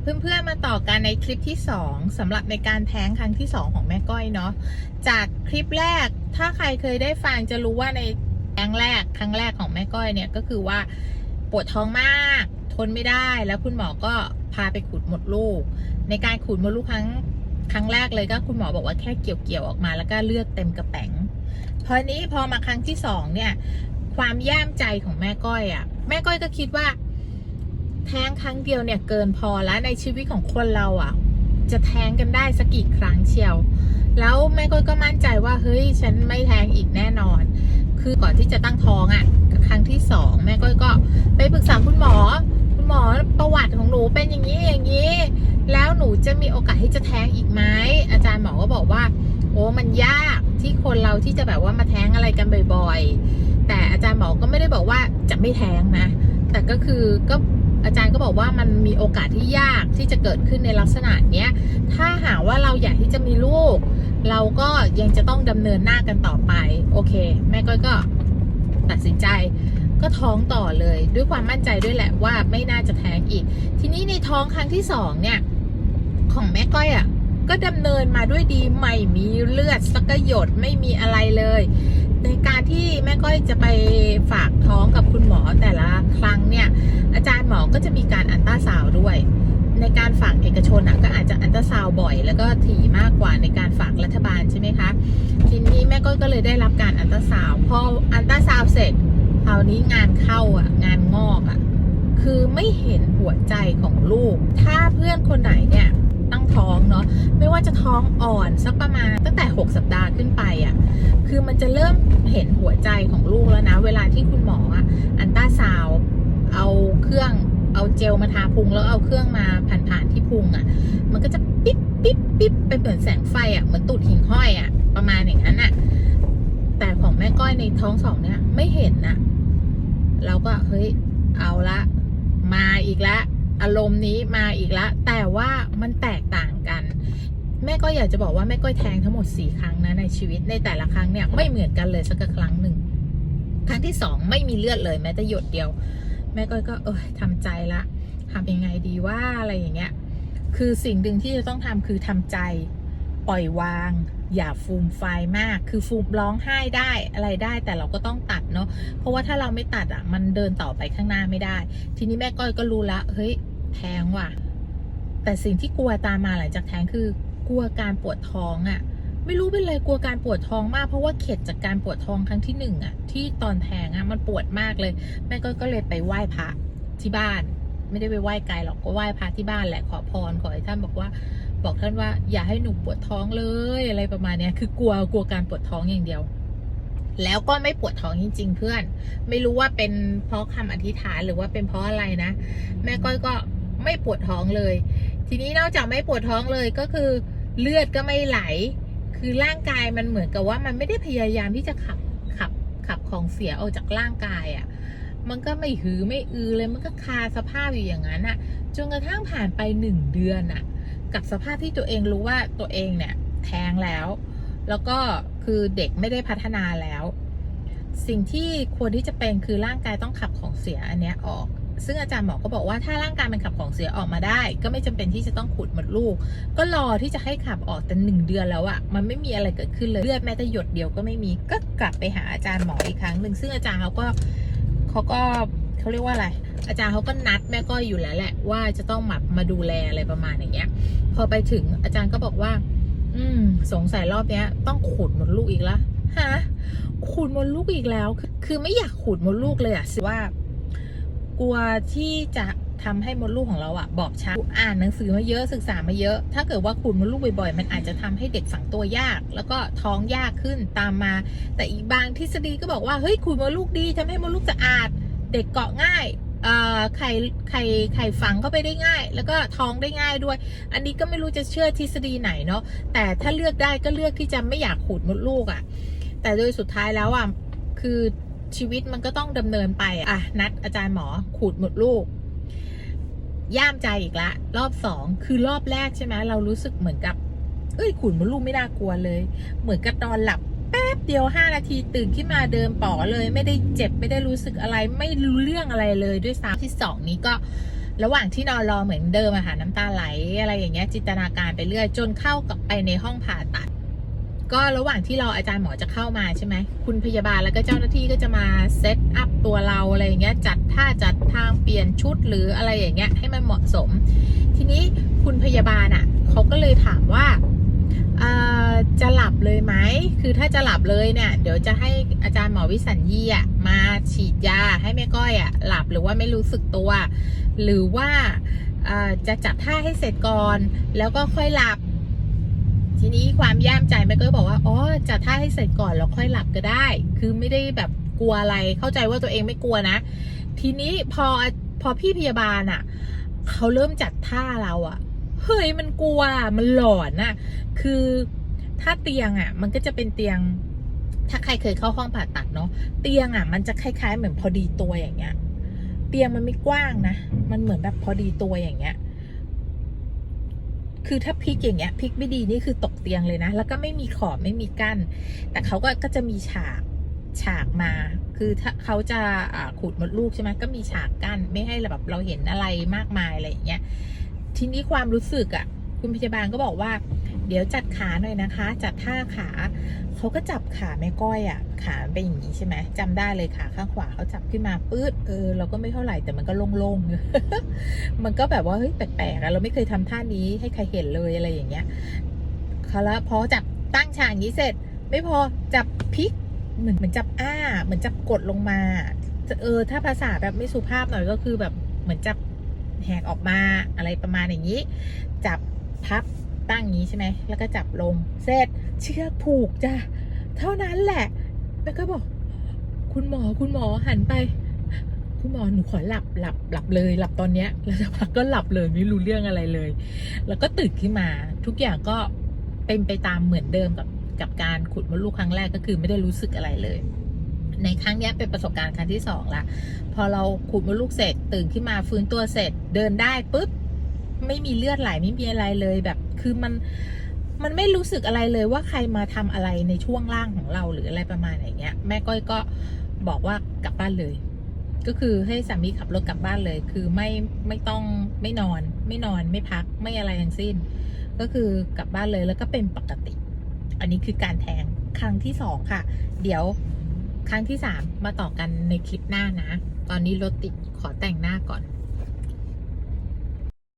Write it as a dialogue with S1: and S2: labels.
S1: เพื่อนๆมาต่อกันในคลิปที่ 2สำหรับในการแท้งครั้งที่ 2 ของแม่ก้อยเนาะจากคลิปแรกถ้าใครเคยได้ฟังจะรู้ว่าในแท้งแรกครั้งแรกของแม่ก้อยเนี่ยก็คือว่าปวดท้องมาก ทนไม่ได้แล้วคุณหมอก็พาไปขูดมดลูก ในการขูดมดลูกครั้งครั้งแรกเลยก็คุณหมอบอกว่าแค่เกี่ยวๆออกมาแล้วก็เลือดเต็มกระแป๋งพอนี้พอมาครั้งที่สองเนี่ยความย่ามใจของแม่ก้อยอะ่ะ แม่ก้อยก็คิดว่า แท้งครั้งเดียวเนี่ยเกินพอแล้วในชีวิตของคนเราอะ่ะ จะแท้งกันได้สักกี่ครั้งเชียว แล้วแม่ก้อยก็มั่นใจว่าเฮ้ยฉันไม่แท้งอีกแน่นอน คือก่อนที่จะตั้งท้องอะ่ะครั้งที่สองแม่ก้อยก็ไปปรึกษาคุณหมอ คุณหมอประวัติของหนูเป็นอย่างนี้อย่างนี้ แล้วหนูจะมีโอกาสที่จะแท้งอีกไหมอาจารย์หมอก็บอกว่า โอ้มันยากที่คนเราที่จะแบบว่ามาแท้งอะไรกันบ่อย ๆ แต่อาจารย์หมอก็ไม่ได้บอกว่าจะไม่แท้งนะ แต่ก็คือก็ อาจารย์ก็บอกว่ามันมีโอกาสที่ยากที่จะเกิดขึ้นในลักษณะเนี้ย ถ้าหากว่าเราอยากที่จะมีลูก เราก็ยังจะต้องดำเนินหน้ากันต่อไป โอเค แม่ก้อยก็ตัดสินใจก็ท้องต่อเลย ด้วยความมั่นใจด้วยแหละว่าไม่น่าจะแท้งอีก ทีนี้ในท้องครั้งที่สองเนี่ย ของแม่ก้อยอะ่ะก็ดำเนินมาด้วยดีไม่มีเลือดสักหยดไม่มีอะไรเลย ในการที่แม่ก้อยจะไปฝากท้องกับคุณหมอแต่ละค บ่อย แล้วก็ถี่มากกว่าในการฝากรัฐบาลใช่ไหมคะ ทีนี้แม่ก้อยก็เลยได้รับการอันต้าซาวพออันต้าซาวเสร็จคราวนี้งานเข้าอะงานงอกอะคือไม่เห็นหัวใจของลูก ถ้าเพื่อนคนไหนเนี่ยตั้งท้องเนาะไม่ว่าจะท้องอ่อนสักประมาณตั้งแต่ 6 สัปดาห์ขึ้นไปอะ่ะคือมันจะเริ่มเห็นหัวใจของลูกแล้วนะ เวลาที่คุณหมออะอันต้าซาวด์เอาเครื่อง เอาเจล มาทาพุงแล้วเอาเครื่องมาผ่านๆที่พุงอะ่ะ มันก็จะปิ๊บปิ๊บปิ๊บไปเหมือนแสงไฟอะ่ะเหมือนตูดหิ่งห้อยอะ่ะ ประมาณอย่างนั้นอะ แต่ของแม่ก้อยในท้องสองเนี่ยไม่เห็นน่ะเราก็เฮ้ยเอาละ มาอีกแล้วอารมณ์นี้มาอีกแล้วแต่ว่ามันแตกต่างกัน แม่ก็อยากจะบอกว่าแม่ก้อยแทงทั้งหมดสี่ครั้งนะในชีวิตในแต่ละครั้งเนี่ยไม่เหมือนกันเลยสักครั้งหนึ่งครั้งที่สองไม่มีเลือดเลยแม้แต่หยดเดียว แม่ก้อยก็เออทำใจละ ทำยังไงดีว่าอะไรอย่างเงี้ย คือสิ่งหนึ่งที่จะต้องทำคือทำใจปล่อยวาง อย่าฟูมไฟมาก คือฟูมร้องไห้ได้อะไรได้แต่เราก็ต้องตัดเนาะเพราะว่าถ้าเราไม่ตัดอะมันเดินต่อไปข้างหน้าไม่ได้ ทีนี้แม่ก้อยก็รู้ละเฮ้ยแท้งว่ะ แต่สิ่งที่กลัวตามมาหลังจากแท้งคือกลัวการปวดท้องอะ่ะไม่รู้เป็นเลยกลัวการปวดท้องมากเพราะว่าเข็ดจากการปวดท้องครั้งที่หนึ่งอะ่ะที่ตอนแทงอะ่ะมันปวดมากเลย แม่ก้อยก็เลยไปไหว้พระที่บ้าน ไม่ได้ไปไหว้ไกลหรอกก็ไหว้พระที่บ้านแหละขอพรขอให้ท่านบอกว่า บอกท่านว่า อย่าให้หนูปวดท้องเลยอะไรประมาณเนี้ยคือกลัวกลัวการปวดท้องอย่างเดียว แล้วก็ไม่ปวดท้องจริง ๆ เพื่อน ไม่รู้ว่าเป็นเพราะคำอธิษฐานหรือว่าเป็นเพราะอะไรนะ แม่ก้อยก็ไม่ปวดท้องเลย ทีนี้นอกจากไม่ปวดท้องเลยก็คือเลือดก็ไม่ไหล คือร่างกายมันเหมือนกับว่ามันไม่ได้พยายามที่จะขับขับขับของเสียออกจากร่างกายอะ่ะ มันก็ไม่หือไม่อือเลยมันก็คาสภาพอยู่อย่างนั้นอะ่ะจนกระทั่งผ่านไปหนึ่งเดือนอะ่ะกับสภาพที่ตัวเองรู้ว่าตัวเองเนี่ยแท้งแล้ว แล้วก็คือเด็กไม่ได้พัฒนาแล้ว สิ่งที่ควรที่จะเป็นคือร่างกายต้องขับของเสียอันเนี้ยออก ซึ่งอาจารย์หมอก็บอกว่าถ้าร่างกายมันขับของเสียออกมาได้ ก็ไม่จำเป็นที่จะต้องขุดหมดลูก ก็รอที่จะให้ขับออกแต่หนึ่งเดือนแล้วอะมันไม่มีอะไรเกิดขึ้นเลยเลือดแม้แต่หยดเดียวก็ไม่มีก็กลับไปหาอาจารย์หมออีกครั้งหนึ่งซึ่งอาจารย์เขาก็ เขาก็เขาเรียกว่าอะไร อาจารย์เขาก็นัดแม่ก้อยอยู่แล้วแหละว่าจะต้องมามาดูแลอะไรประมาณอย่างเงี้ย พอไปถึงอาจารย์ก็บอกว่า อืม สงสัยรอบเนี้ย ต้องขูดมดลูกอีกละฮะขูดมดลูกอีกแล้วคือคือไม่อยากขูดมดลูกเลยอะสิว่า กลัวที่จะ ทำให้มดลูกของเราอะบอบช้ำอ่านหนังสือมาเยอะศึกษามาเยอะ ถ้าเกิดว่าขูดมดลูกบ่อยๆ มันอาจจะทำให้เด็กฝังตัวยาก แล้วก็ท้องยากขึ้นตามมา แต่อีกบางทฤษฎีก็บอกว่าเฮ้ยขูดมดลูกดีทำให้มดลูกสะอาด เด็กเกาะง่ายไข่ไข่ไข่ฝังเข้าไปได้ง่าย แล้วก็ท้องได้ง่ายด้วย อันนี้ก็ไม่รู้จะเชื่อทฤษฎีไหนเนาะแต่ถ้าเลือกได้ก็เลือกที่จะไม่อยากขูดมดลูกอะ่ะ แต่โดยสุดท้ายแล้วอะคือชีวิตมันก็ต้องดำเนินไปอะนัดอาจารย์หมอขูดมดลูก ย่ามใจอีกละ รอบสองคือรอบแรกใช่ไหมเรารู้สึกเหมือนกับ เอ้ยขูดมดลูกไม่น่ากลัวเลย เหมือนกับนอนหลับแป๊บเดียวห้านาทีตื่นขึ้นมาเดินป๋อเลย ไม่ได้เจ็บไม่ได้รู้สึกอะไรไม่รู้เรื่องอะไรเลยด้วยซ้ำที่สองนี้ก็ระหว่างที่นอนรอเหมือนเดิมอะค่ะน้ำตาไหลอะไรอย่างเงี้ยจินตนาการไปเรื่อยจนเข้ากับไปในห้องผ่าตัด ก็ระหว่างที่รออาจารย์หมอจะเข้ามาใช่ไหม คุณพยาบาลแล้วก็เจ้าหน้าที่ก็จะมาเซตอัพตัวเราอะไรอย่างเงี้ย จัดท่าจัดทางเปลี่ยนชุดหรืออะไรอย่างเงี้ยให้มันเหมาะสม ทีนี้คุณพยาบาลอะเขาก็เลยถามว่าจะหลับเลยไหม คือถ้าจะหลับเลยเนี่ย เดี๋ยวจะให้อาจารย์หมอวิสัญญีอะมาฉีดยาให้แม่ก้อยอะหลับหรือว่าไม่รู้สึกตัว หรือว่าจะจัดท่าให้เสร็จก่อน แล้วก็ค่อยหลับ ทีนี้ความย่ามใจแม่ก็บอกว่าอ๋อจัดท่าให้เสร็จก่อนแล้วค่อยหลับก็ได้ คือไม่ได้แบบกลัวอะไรเข้าใจว่าตัวเองไม่กลัวนะ ทีนี้พอพอพี่พยาบาลอะเขาเริ่มจัดท่าเราอะเฮ้ยมันกลัวมันหลอนน่ะ คือถ้าเตียงอะ มันก็จะเป็นเตียง ถ้าใครเคยเข้าห้องผ่าตัดเนาะเตียงอะ มันจะคล้าย ๆ เหมือนพอดีตัวอย่างเงี้ย เตียงมันไม่กว้างนะ มันเหมือนแบบพอดีตัวอย่างเงี้ย คือถ้าพลิกอย่างเงี้ยพลิกไม่ดีนี่คือตกเตียงเลยนะ แล้วก็ไม่มีขอบไม่มีกั้น แต่เขาก็ก็จะมีฉากฉากมา คือถ้าเขาจะขูดมดลูกใช่ไหมก็มีฉากกั้นไม่ให้แบบเราเห็นอะไรมากมายอะไรอย่างเงี้ย ทีนี้ความรู้สึกอะ่ะ คุณพยาบาลก็บอกว่า เดี๋ยวจัดขาหน่อยนะคะ จัดท่าขาเขาก็จับขาแม่ก้อยอะ่ะ ขาเป็นอย่างนี้ใช่ไหมจำได้เลยขาข้างขวาเขาจับขึ้นมาปื๊ดเออเราก็ไม่เท่าไหร่แต่มันก็โล่งๆมันก็แบบว่าเฮ้ยแปลกๆอะเราไม่เคยทำท่านี้ให้ใครเห็นเลยอะไรอย่างเงี้ยเขาแล้วพอจับตั้งฉากอย่างนี้เสร็จ ไม่พอจับพลิกเหมือนเหมือนจับอ้า เหมือนจับกดลงมา เออ ถ้าภาษาแบบไม่สุภาพหน่อยก็คือแบบเหมือนจับแหกออกมาอะไรประมาณอย่างนี้ จับพับ ตั้งอย่างนี้ใช่ไหม แล้วก็จับลง เสร็จเชือกผูกจ้ะ เท่านั้นแหละ แล้วก็บอก คุณหมอคุณหมอหันไป คุณหมอหนูขอหลับหลับหลับเลย หลับตอนเนี้ย แล้วสักพักก็หลับเลยไม่รู้เรื่องอะไรเลย แล้วก็ตื่นขึ้นมา ทุกอย่างก็เป็นไปตามเหมือนเดิมกับกับการขุดมดลูกครั้งแรกก็คือไม่ได้รู้สึกอะไรเลย ในครั้งนี้เป็นประสบการณ์ครั้งที่สองละ พอเราขุดมดลูกเสร็จตื่นขึ้นมาฟื้นตัวเสร็จ เดินได้ปุ๊บ ไม่มีเลือดไหลไม่มีอะไรเลยแบบ คือมันมันไม่รู้สึกอะไรเลยว่าใครมาทำอะไรในช่วงล่างของเราหรืออะไรประมาณอย่างเงี้ย แม่ก้อยก็บอกว่ากลับบ้านเลย ก็คือให้สามีขับรถกลับบ้านเลย คือไม่ไม่ต้องไม่นอน ไม่นอนไม่พักไม่อะไรทั้งสิ้น ก็คือกลับบ้านเลยแล้วก็เป็นปกติ อันนี้คือการแทงครั้งที่สองค่ะ เดี๋ยวครั้งที่สามมาต่อกันในคลิปหน้านะ ตอนนี้รถติดขอแต่งหน้าก่อน